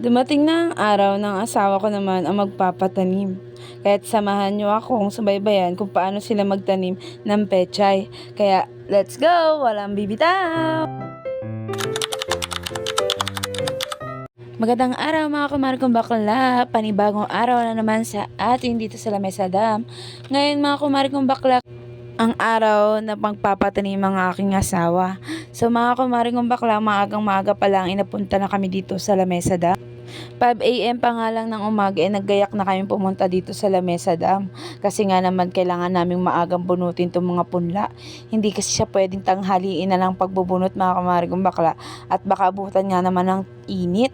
Dumating na ang araw ng asawa ko naman ang magpapatanim. Kaya't samahan niyo akong subaybayan kung paano sila magtanim ng pechay. Kaya let's go! Walang bibitaw! Magandang araw mga kumarikong bakla. Panibagong araw na naman sa atin dito sa Lamesa Dam. Ngayon mga kumarikong bakla, ang araw na pagpapatanim ang aking asawa. So mga kumarikong bakla, maagang maaga pa lang inapunta na kami dito sa Lamesa Dam. 5 a.m. pa nga lang ng umaga, eh, naggayak na kami pumunta dito sa Lamesa Dam. Kasi nga naman kailangan naming maagang bunutin itong mga punla. Hindi kasi siya pwedeng tanghaliin na lang pagbubunot mga kumarikong bakla. At baka abutan nga naman ng init.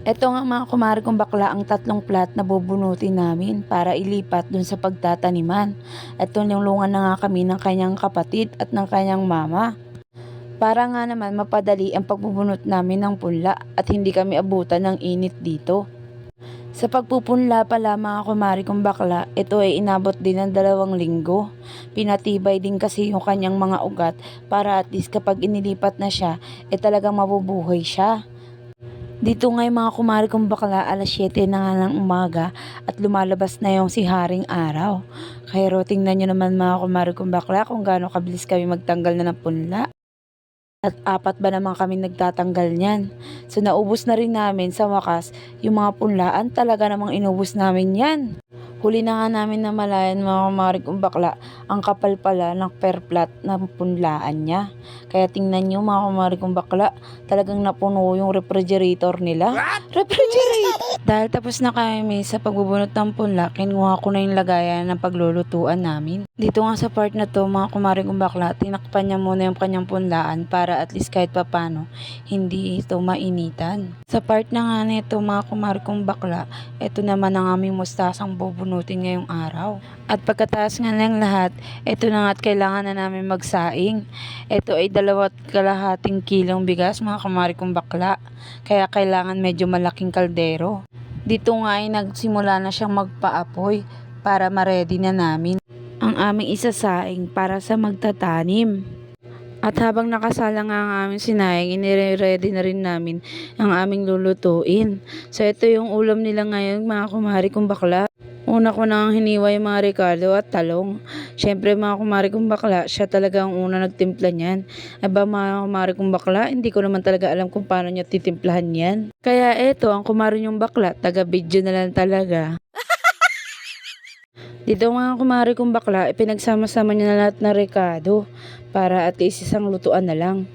Ito nga mga kumari kong bakla ang tatlong plat na bubunutin namin para ilipat dun sa pagtataniman. Ito nilungan na nga kami ng kanyang kapatid at ng kanyang mama. Para nga naman mapadali ang pagbubunot namin ng punla at hindi kami abutan ng init dito. Sa pagpupunla pala mga kumari kong bakla, ito ay inabot din ng dalawang linggo. Pinatibay din kasi yung kanyang mga ugat para at least kapag inilipat na siya, eh talagang mabubuhay siya. Dito nga yung mga kumari kong bakla alas 7 na nga ng umaga at lumalabas na yung si Haring Araw. Kaya tingnan nyo naman mga kumari kong bakla kung gaano kabilis kami magtanggal na ng punla. At apat ba naman kami nagtatanggal niyan. So naubos na rin namin sa wakas yung mga punlaan talaga namang inubos namin yan. Huli na nga namin na malayan mga kumari kong bakla ang kapal pala ng perplat na punlaan niya. Kaya tingnan nyo mga kumari kong bakla talagang napuno yung refrigerator nila. Refrigerator! Dahil tapos na kami sa pagbubunot ng punla, kinuha ko na yung lagayan ng paglulutuan namin. Dito nga sa part na to, mga kumari kong bakla, tinakpan niya muna yung kanyang punlaan para at least kahit papano, hindi ito mainitan. Sa part na nga nito, mga kumari kong bakla, ito naman ang aming mustasang bubunutin ngayong araw. At pagkataas nga ng lahat, ito na nga at kailangan na namin magsaing. Ito ay dalawat kalahating kilong bigas, mga kumari kong bakla. Kaya kailangan medyo malaking kaldero. Dito nga ay nagsimula na siyang magpaapoy para ma-ready na namin ang aming isasaing para sa magtatanim. At habang nakasala nga ang aming sinayang, inire-ready na rin namin ang aming lulutuin. So ito yung ulam nila ngayon mga kumari kong bakla. Una ko nang hiniwa yung mga Ricardo at talong. Siyempre mga kumari kong bakla, siya talaga ang una nagtimpla niyan. Aba mga kumari kong bakla, hindi ko naman talaga alam kung paano niya titimplahan yan. Kaya eto, ang kumari niyong bakla, taga-video na lang talaga. Dito mga kumari kong bakla, ipinagsama-sama niya na lahat na Ricardo para at least isang lutuan na lang.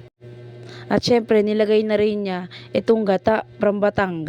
At syempre, nilagay na rin niya itong gata from Batangas.